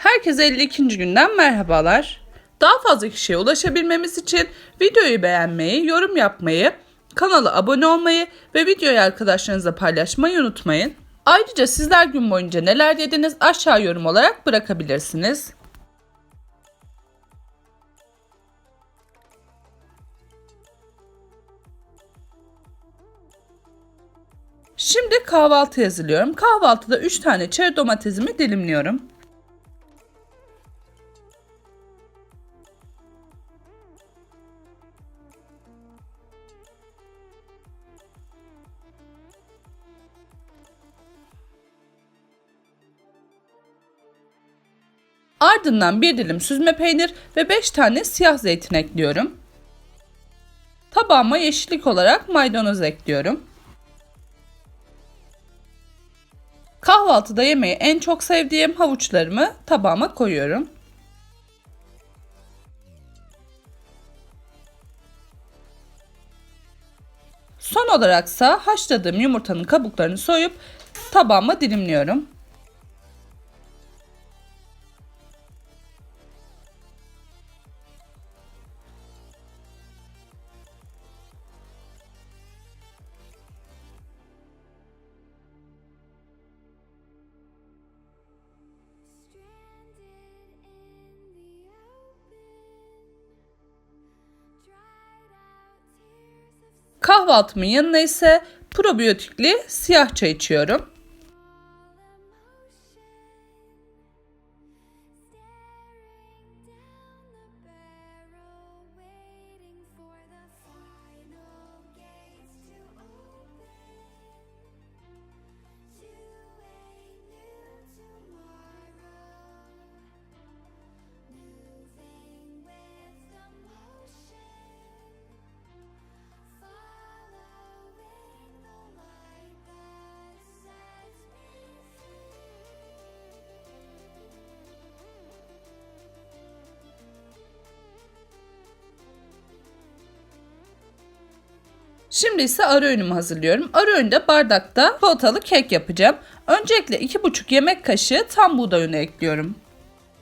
Herkese 52. günden merhabalar. Daha fazla kişiye ulaşabilmemiz için videoyu beğenmeyi, yorum yapmayı, kanala abone olmayı ve videoyu arkadaşlarınızla paylaşmayı unutmayın. Ayrıca sizler gün boyunca neler yediniz aşağı yorum olarak bırakabilirsiniz. Şimdi kahvaltı hazırlıyorum. Kahvaltıda 3 tane çeri domatesimi dilimliyorum. Ardından bir dilim süzme peynir ve 5 tane siyah zeytin ekliyorum. Tabağıma yeşillik olarak maydanoz ekliyorum. Kahvaltıda yemeği en çok sevdiğim havuçlarımı tabağıma koyuyorum. Son olaraksa haşladığım yumurtanın kabuklarını soyup tabağıma dilimliyorum. Kahvaltımın yanına ise probiyotikli siyah çay içiyorum. Şimdi ise ara öğünümü hazırlıyorum. Ara öğünde bardakta çikolatalı kek yapacağım. Öncelikle 2,5 yemek kaşığı tam buğday unu ekliyorum.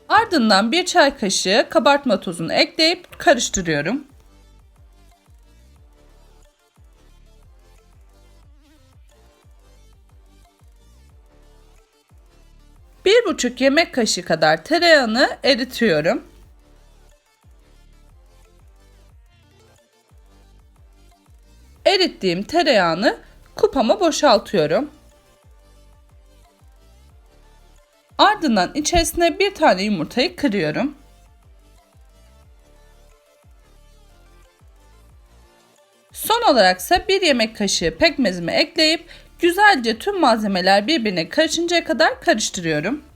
Ardından 1 çay kaşığı kabartma tozunu ekleyip karıştırıyorum. Bir buçuk yemek kaşığı kadar tereyağını eritiyorum. Erittiğim tereyağını kupama boşaltıyorum. Ardından içerisine bir tane yumurtayı kırıyorum. Son olarak ise bir yemek kaşığı pekmezimi ekleyip güzelce tüm malzemeler birbirine karışıncaya kadar karıştırıyorum.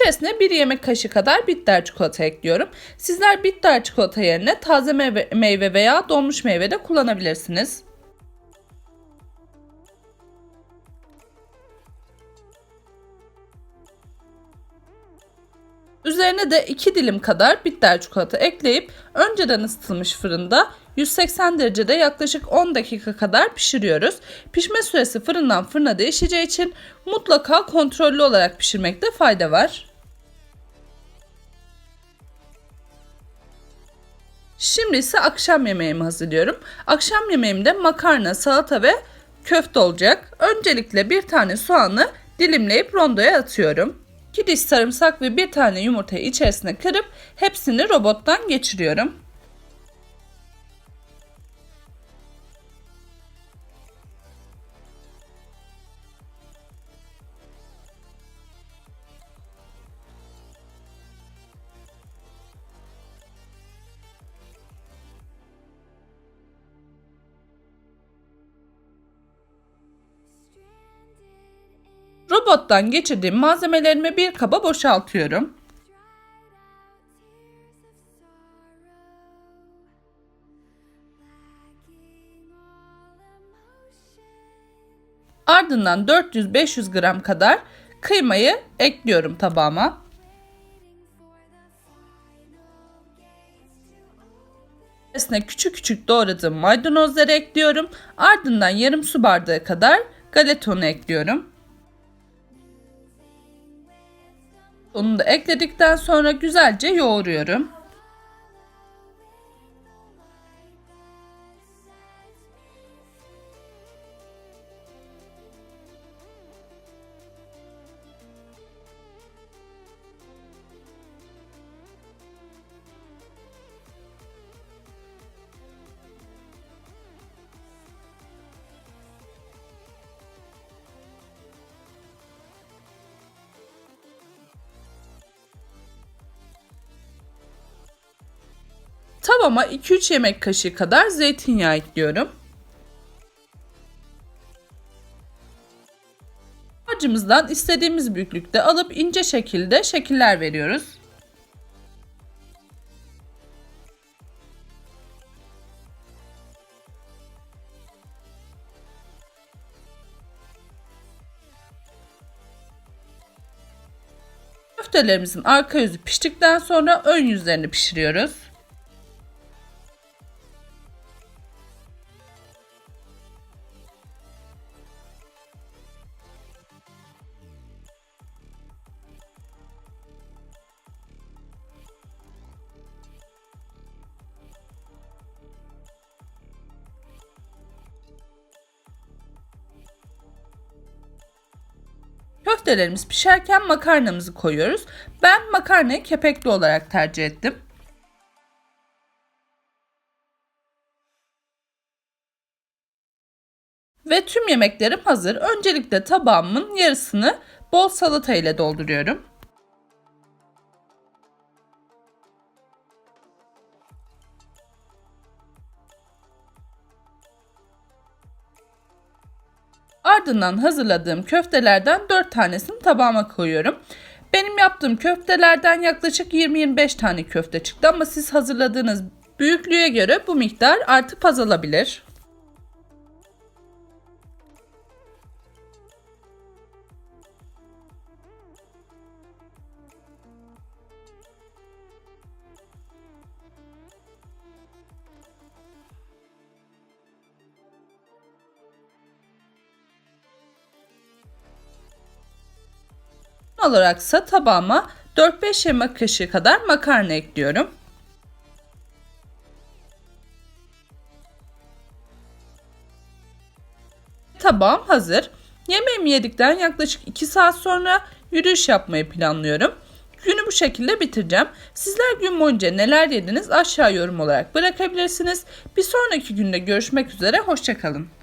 İçerisine bir yemek kaşığı kadar bitter çikolata ekliyorum. Sizler bitter çikolata yerine taze meyve, meyve veya donmuş meyve de kullanabilirsiniz. Üzerine de 2 dilim kadar bitter çikolata ekleyip önceden ısıtılmış fırında 180 derecede yaklaşık 10 dakika kadar pişiriyoruz. Pişme süresi fırından fırına değişeceği için mutlaka kontrollü olarak pişirmekte fayda var. Şimdi ise akşam yemeğimi hazırlıyorum. Akşam yemeğimde makarna, salata ve köfte olacak. Öncelikle bir tane soğanı dilimleyip rondoya atıyorum. 2 diş sarımsak ve bir tane yumurtayı içerisine kırıp hepsini robottan geçiriyorum. Robottan geçirdiğim malzemelerimi bir kaba boşaltıyorum. Ardından 400-500 gram kadar kıymayı ekliyorum tabağıma. İçerisine küçük küçük doğradığım maydanozları ekliyorum. Ardından yarım su bardağı kadar galeta unu ekliyorum. Onu da ekledikten sonra güzelce yoğuruyorum. Tavama 2-3 yemek kaşığı kadar zeytinyağı ekliyorum. Harcımızdan istediğimiz büyüklükte alıp ince şekilde şekiller veriyoruz. Köftelerimizin arka yüzü piştikten sonra ön yüzlerini pişiriyoruz. Köftelerimiz pişerken makarnamızı koyuyoruz. Ben makarnayı kepekli olarak tercih ettim. Ve tüm yemeklerim hazır. Öncelikle tabağımın yarısını bol salata ile dolduruyorum. Ardından hazırladığım köftelerden 4 tanesini tabağıma koyuyorum. Benim yaptığım köftelerden yaklaşık 20-25 tane köfte çıktı ama siz hazırladığınız büyüklüğe göre bu miktar artıp azalabilir. Son olaraksa tabağıma 4-5 yemek kaşığı kadar makarna ekliyorum. Tabağım hazır. Yemeğimi yedikten yaklaşık 2 saat sonra yürüyüş yapmayı planlıyorum. Günü bu şekilde bitireceğim. Sizler gün boyunca neler yediniz aşağı yorum olarak bırakabilirsiniz. Bir sonraki günde görüşmek üzere. Hoşçakalın.